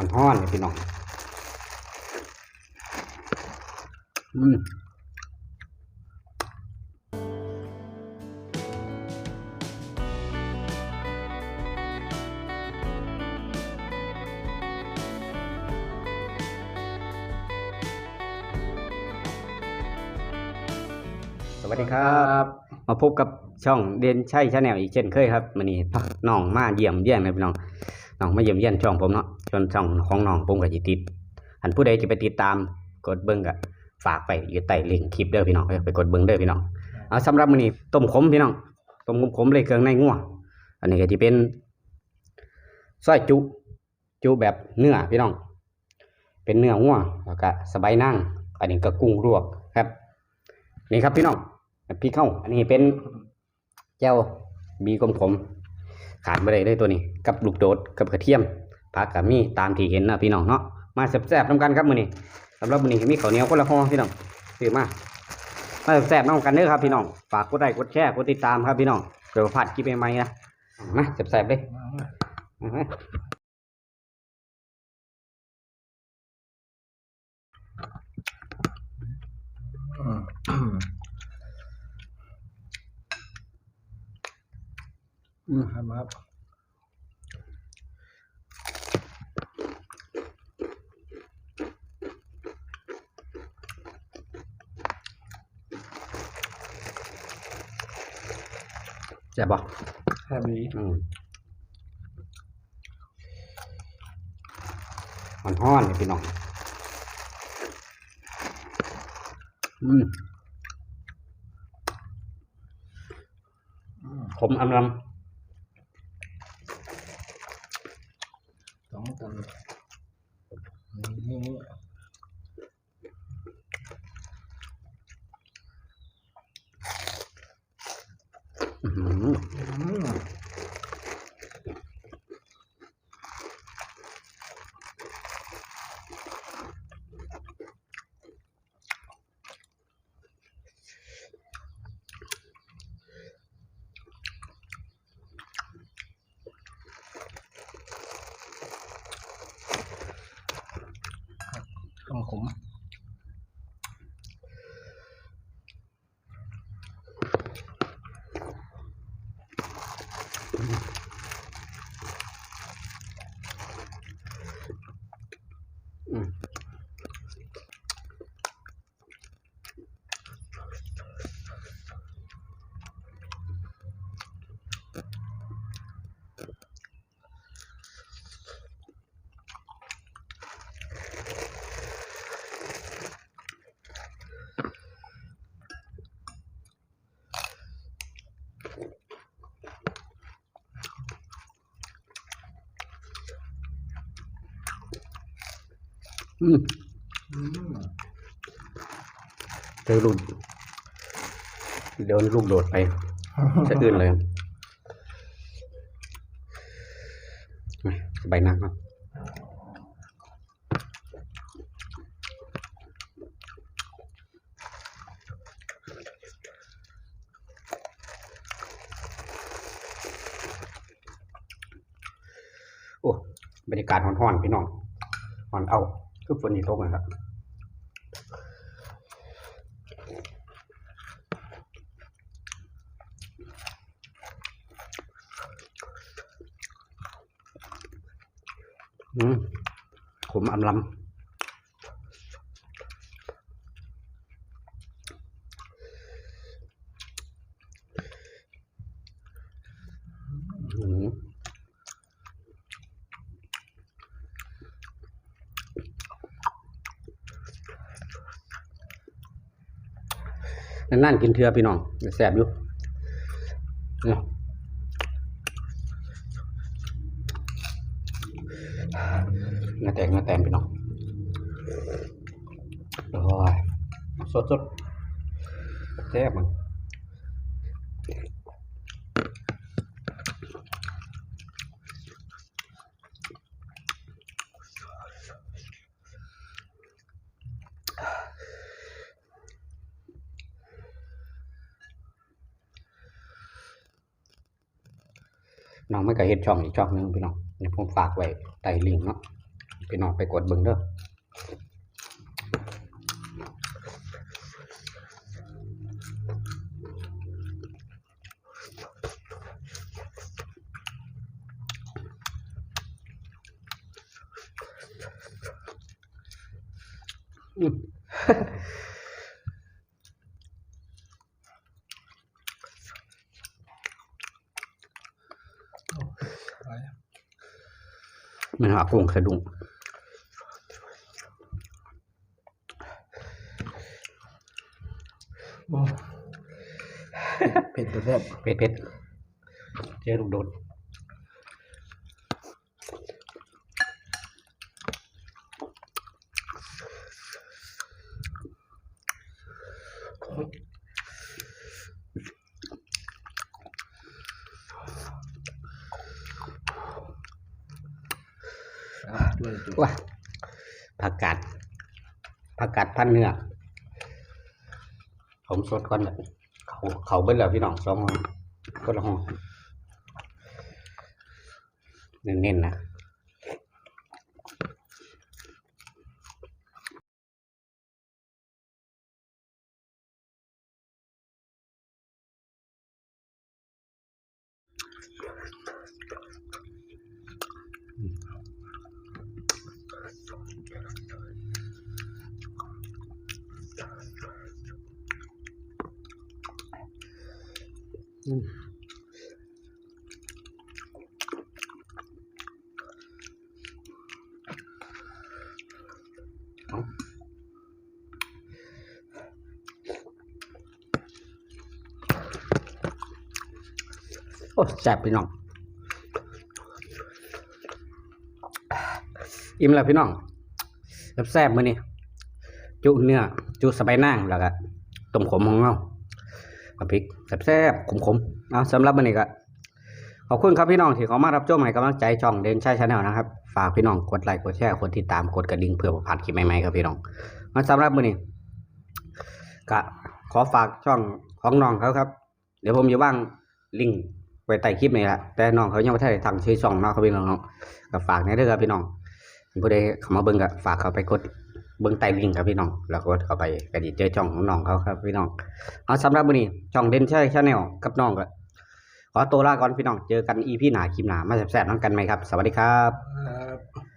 มันห้อนเลยพี่น้องอืมสวัสดีครับ มาพบกับช่องเดนใช่ชาแนลอีกเช่นเคยครับมันนี้น้องมาเยี่ยมเยี่ยมเลยพี่น้อง น้องมาเยี่ยมเยี่ยมช่องผมเนาะจนช่องของน้องผมก็จะติดอันผู้ใดจะไปติดตามกดเบิ้งก็ฝากไปอยู่ใต้ลิงก์คลิปเด้อพี่น้องไปกดเบิ้งเด้อพี่น้องเอาสำหรับมื้อนี้ต้มขมพี่น้องต้มขมๆเลยเครื่องในงัวอันนี้ก็จะเป็นซอยจุจุแบบเนื้อพี่น้อง เป็นเนื้องัวแล้วก็สบายนั่งอันนี้ก็กุ้งลวกครับ นี่ครับพี่น้องพริกเข้าอันนี้เป็นแจ่วบีกลมขม ขาดไม่ได้เลยตัวนี้กับลูกโดดกับกระเทียมผักกับมีตามที่เห็นนะพี่น้องเนาะมาแซ่บๆน้ำกันครับมื้อนี้สำหรับมื้อนี้มีข้าวเหนียวคนละห่อพี่น้องซื้อมามาแซ่บๆน้ำกันเด้อครับพี่น้องฝากกดไลค์กดแชร์กดติดตามครับพี่น้องเดี๋ยวผัดคลิปใหม่ๆนะมาแซ่บๆเลยม อืมครับครับแซ่บบ่แค่นี้อืมมันห้อนเลยพี่น้องอืมขมอำลส อ อืมอืมเจอลูกเดินลูกโดดไป จะอื่นเลยมาใบหนักเนาะโอ้ บรรยากาศห้อนๆพี่น้องห้อนเอาคือฝนนี่ตกนะครับอืมขมอำลำอืม นั่นๆกินเทือพี่น้องแสบอยู่เนาะเงาแตกเงาแตนพี่น้องโอ้ยสดสดแซ่บมัน น้องไม่เคยเห็นช่องอีกช่องหนึงพี่น้องเดี๋ยวผมฝากไว้ใต้ลิงก์เนาะพี่น้องไปกดเบิ่งเด้ออืม มันหากุ้งสะดุ้งโอ้เผ็ดแต่แซ่บเผ็ดเผ็ดเจอลูกโดด ว้าผักกาดผักกาดพันเนื้อผมสดก่อนแบบเขาเขาเบิ้ลแล้วพี่น้องสองห้องคนละห้องเน้นๆนะ โอ้แซ่บพี่น้อง อิ่มแล้วพี่น้องแซ่บๆมื้อนี้จุเนื้อจุสะไปนั่งแล้วก็ต้มขมของเรา กับพริกแซ่บๆขมๆเอาสำหรับมื้อนี้ก็ขอบคุณครับพี่น้องที่เขามารับชมให้กำลังใจช่องเดนชัยชาแนลนะครับ ฝากพี่น้องกดไลค์กดแชร์กดติดตามกดกระดิ่งเพื่อบ่พลาดคลิปใหม่ๆครับพี่น้องมาสำหรับมื้อนี้ก็ขอฝากช่องของน้องเขาครับ เดี๋ยวผมจะว่างลิงก์ไว้ใต้คลิปนี่แหละแต่น้องเขายังไม่ได้ทางชื่อช่องเนาะครับพี่น้องก็ฝากในเด้อครับพี่น้องผู้ใดเข้ามาเบิ่งก็ฝากเขาไปกด เบื้องใต้ลิงก์ครับพี่น้องแล้วก็เข้าไปก็สิเจอช่องของน้องเขาครับพี่น้องเอาสำหรับวันนี้ช่องเด่นชัยชาแนลกับน้องก็ขอตัวลาก่อนพี่น้องเจอกันอีพี่หนาคลิปหนามาแซ่บๆนำกันไหมครับ สวัสดีครับ